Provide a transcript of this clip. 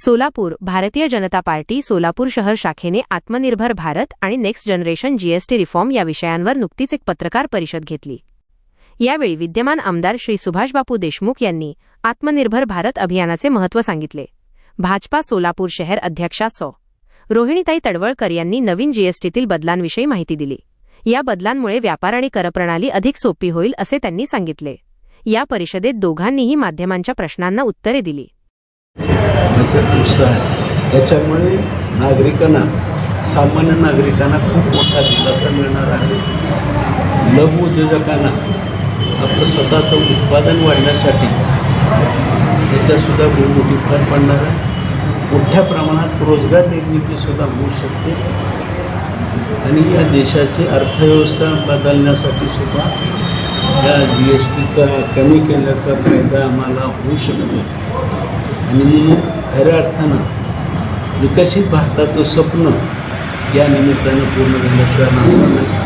Solapur Bharatiya Janata party Solapur शहर शाखेने आत्मनिर्भर भारत आणि नेक्स्ट जनरेशन जीएसटी रिफॉर्म या विषयांवर नुकतीच एक पत्रकार परिषद घेतली. यावेळी विद्यमान आमदार श्री सुभाषबापू देशमुख यांनी आत्मनिर्भर भारत अभियानाचे महत्त्व सांगितले. भाजपा सोलापूर शहर अध्यक्षा सौ. रोहिणीताई तडवळकर यांनी नवीन जीएसटीतील बदलांविषयी माहिती दिली. या बदलांमुळे व्यापार आणि करप्रणाली अधिक सोपी होईल असे त्यांनी सांगितले. या परिषदेत दोघांनीही माध्यमांच्या प्रश्नांना उत्तरे दिली. याच्यात उत्साह आहे. याच्यामुळे नागरिकांना सामान्य नागरिकांना खूप मोठा दिलासा मिळणार आहे. लघु उद्योजकांना आपलं स्वतःचं उत्पादन वाढण्यासाठी याच्यातसुद्धा खूप मोठी भर पडणार आहे. मोठ्या प्रमाणात रोजगार निर्मितीसुद्धा होऊ शकते. आणि या देशाची अर्थव्यवस्था बदलण्यासाठी सुद्धा या जी एस टीचा कमी केल्याचा फायदा आम्हाला होऊ शकतो. आणि म्हणून खऱ्या अर्थानं विकसित भारताचं स्वप्न या निमित्तानं पूर्ण झाल्याशिवाय नाही.